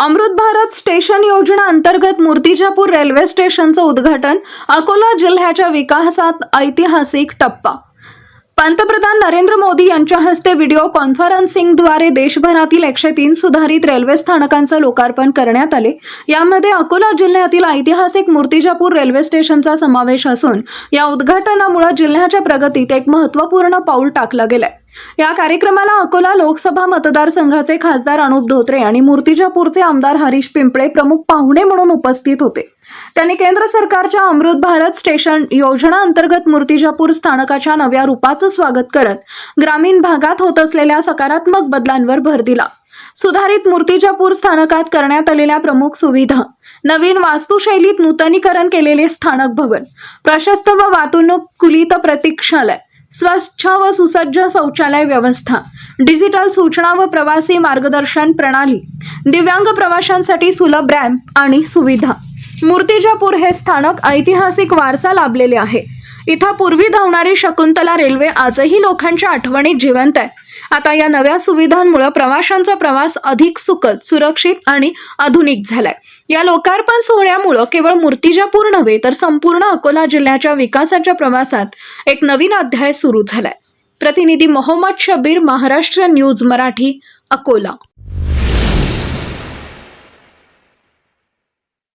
Amrit Bharat station योजना अंतर्गत Murtijapur railway स्टेशनचं उद्घाटन अकोला जिल्ह्याच्या विकासात ऐतिहासिक टप्पा. पंतप्रधान नरेंद्र मोदी यांच्या हस्ते व्हिडिओ कॉन्फरन्सिंगद्वारे देशभरातील एकशे तीन सुधारित रेल्वे स्थानकांचं लोकार्पण करण्यात आले. यामध्ये अकोला जिल्ह्यातील ऐतिहासिक मूर्तिजापूर रेल्वे स्टेशनचा समावेश असून या उद्घाटनामुळे जिल्ह्याच्या प्रगतीत एक महत्त्वपूर्ण पाऊल टाकलं गेलंय. या कार्यक्रमाला अकोला लोकसभा मतदारसंघाचे खासदार अनुप धोत्रे आणि मूर्तिजापूरचे आमदार हरीश पिंपळे प्रमुख पाहुणे म्हणून उपस्थित होते. त्यांनी केंद्र सरकारच्या अमृत भारत स्टेशन योजना अंतर्गत मूर्तिजापूर स्थानकाच्या नव्या रूपाचं स्वागत करत ग्रामीण भागात होत असलेल्या सकारात्मक बदलांवर भर दिला. सुधारित मूर्तिजापूर स्थानकात करण्यात आलेल्या प्रमुख सुविधा नवीन वास्तुशैलीत नूतनीकरण केलेले स्थानक भवन प्रशस्त व वातानुकूलित प्रतीक्षालय स्वच्छ व सुसज्ज शौचालय व्यवस्था डिजिटल सूचना व प्रवासी मार्गदर्शन प्रणाली दिव्यांग प्रवाशांसाठी सुलभ रॅम्प आणि सुविधा. मूर्तिजापूर हे स्थानक ऐतिहासिक वारसा लाभलेले आहे. इथं पूर्वी धावणारी शकुंतला रेल्वे आजही लोकांच्या आठवणीत जिवंत आहे. आता या नव्या सुविधांमुळे प्रवाशांचा प्रवास अधिक सुखद सुरक्षित आणि आधुनिक झालाय. या लोकार्पण सोहळ्यामुळं केवळ मूर्तिजापूर नव्हे तर संपूर्ण अकोला जिल्ह्याच्या विकासाच्या प्रवासात एक नवीन अध्याय सुरू झालाय. प्रतिनिधी मोहम्मद शबीर महाराष्ट्र न्यूज मराठी अकोला.